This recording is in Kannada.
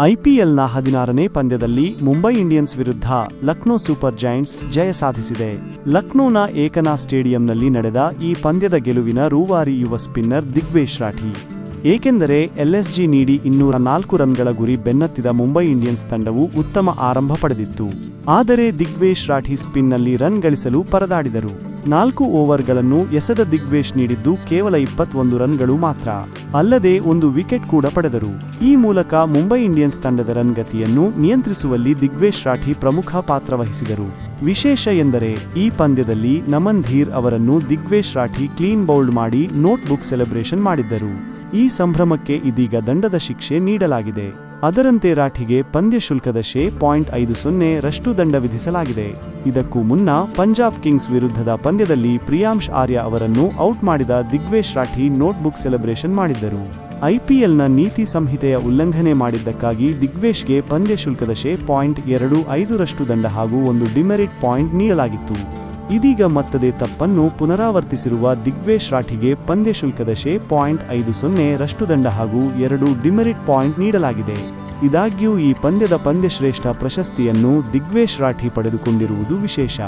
ಐಪಿಎಲ್ನ ಹದಿನಾರನೇ ಪಂದ್ಯದಲ್ಲಿ ಮುಂಬೈ ಇಂಡಿಯನ್ಸ್ ವಿರುದ್ಧ ಲಕ್ನೋ ಸೂಪರ್ ಜೈಂಟ್ಸ್ ಜಯ ಸಾಧಿಸಿದೆ. ಲಕ್ನೋನ ಏಕನಾ ಸ್ಟೇಡಿಯಂನಲ್ಲಿ ನಡೆದ ಈ ಪಂದ್ಯದ ಗೆಲುವಿನ ರೂವಾರಿ ಯುವ ಸ್ಪಿನ್ನರ್ ದಿಗ್ವೇಶ್ ರಾಠಿ. ಏಕೆಂದರೆ ಎಲ್ಎಸ್ಜಿ ನೀಡಿ ಇನ್ನೂರ ನಾಲ್ಕು ರನ್ಗಳ ಗುರಿ ಬೆನ್ನತ್ತಿದ ಮುಂಬೈ ಇಂಡಿಯನ್ಸ್ ತಂಡವು ಉತ್ತಮ ಆರಂಭ ಪಡೆದಿತ್ತು. ಆದರೆ ದಿಗ್ವೇಶ್ ರಾಠಿ ಸ್ಪಿನ್ನಲ್ಲಿ ರನ್ ಗಳಿಸಲು ಪರದಾಡಿದರು. ನಾಲ್ಕು ಓವರ್ಗಳನ್ನು ಎಸೆದ ದಿಗ್ವೇಶ್ ನೀಡಿದ್ದು ಕೇವಲ ಇಪ್ಪತ್ತೊಂದು ರನ್ಗಳು ಮಾತ್ರ. ಅಲ್ಲದೆ ಒಂದು ವಿಕೆಟ್ ಕೂಡ ಪಡೆದರು. ಈ ಮೂಲಕ ಮುಂಬೈ ಇಂಡಿಯನ್ಸ್ ತಂಡದ ರನ್ ಗತಿಯನ್ನು ನಿಯಂತ್ರಿಸುವಲ್ಲಿ ದಿಗ್ವೇಶ್ ರಾಠಿ ಪ್ರಮುಖ ಪಾತ್ರ ವಹಿಸಿದರು. ವಿಶೇಷ ಎಂದರೆ, ಈ ಪಂದ್ಯದಲ್ಲಿ ನಮನ್ ಧೀರ್ ಅವರನ್ನು ದಿಗ್ವೇಶ್ ರಾಠಿ ಕ್ಲೀನ್ ಬೌಲ್ಡ್ ಮಾಡಿ ನೋಟ್ಬುಕ್ ಸೆಲೆಬ್ರೇಷನ್ ಮಾಡಿದ್ದರು. ಈ ಸಂಭ್ರಮಕ್ಕೆ ಇದೀಗ ದಂಡದ ಶಿಕ್ಷೆ ನೀಡಲಾಗಿದೆ. ಅದರಂತೆ ರಾಠಿಗೆ ಪಂದ್ಯ ಶುಲ್ಕದ ಶೇ ಪಾಯಿಂಟ್ ಐದು ಸೊನ್ನೆ ರಷ್ಟು ದಂಡ ವಿಧಿಸಲಾಗಿದೆ. ಇದಕ್ಕೂ ಮುನ್ನ ಪಂಜಾಬ್ ಕಿಂಗ್ಸ್ ವಿರುದ್ಧದ ಪಂದ್ಯದಲ್ಲಿ ಪ್ರಿಯಾಂಶ್ ಆರ್ಯ ಅವರನ್ನು ಔಟ್ ಮಾಡಿದ ದಿಗ್ವೇಶ್ ರಾಠಿ ನೋಟ್ಬುಕ್ ಸೆಲೆಬ್ರೇಷನ್ ಮಾಡಿದ್ದರು. ಐಪಿಎಲ್ನ ನೀತಿ ಸಂಹಿತೆಯ ಉಲ್ಲಂಘನೆ ಮಾಡಿದ್ದಕ್ಕಾಗಿ ದಿಗ್ವೇಶ್ಗೆ ಪಂದ್ಯ ಶುಲ್ಕದ ಶೇ ಪಾಯಿಂಟ್ ಎರಡು ಐದರಷ್ಟು ದಂಡ ಹಾಗೂ ಒಂದು ಡಿಮೆರಿಟ್ ಪಾಯಿಂಟ್ ನೀಡಲಾಗಿತ್ತು. ಇದೀಗ ಮತ್ತದೇ ತಪ್ಪನ್ನು ಪುನರಾವರ್ತಿಸಿರುವ ದಿಗ್ವೇಶ್ ರಾಠಿಗೆ ಪಂದ್ಯ ಶುಲ್ಕದ ಶೇ ಪಾಯಿಂಟ್ ಐದು ಸೊನ್ನೆ ರಷ್ಟು ದಂಡ ಹಾಗೂ ಎರಡು ಡಿಮೆರಿಟ್ ಪಾಯಿಂಟ್ ನೀಡಲಾಗಿದೆ. ಇದಾಗ್ಯೂ ಈ ಪಂದ್ಯದ ಪಂದ್ಯಶ್ರೇಷ್ಠ ಪ್ರಶಸ್ತಿಯನ್ನು ದಿಗ್ವೇಶ್ ರಾಠಿ ಪಡೆದುಕೊಂಡಿರುವುದು ವಿಶೇಷ.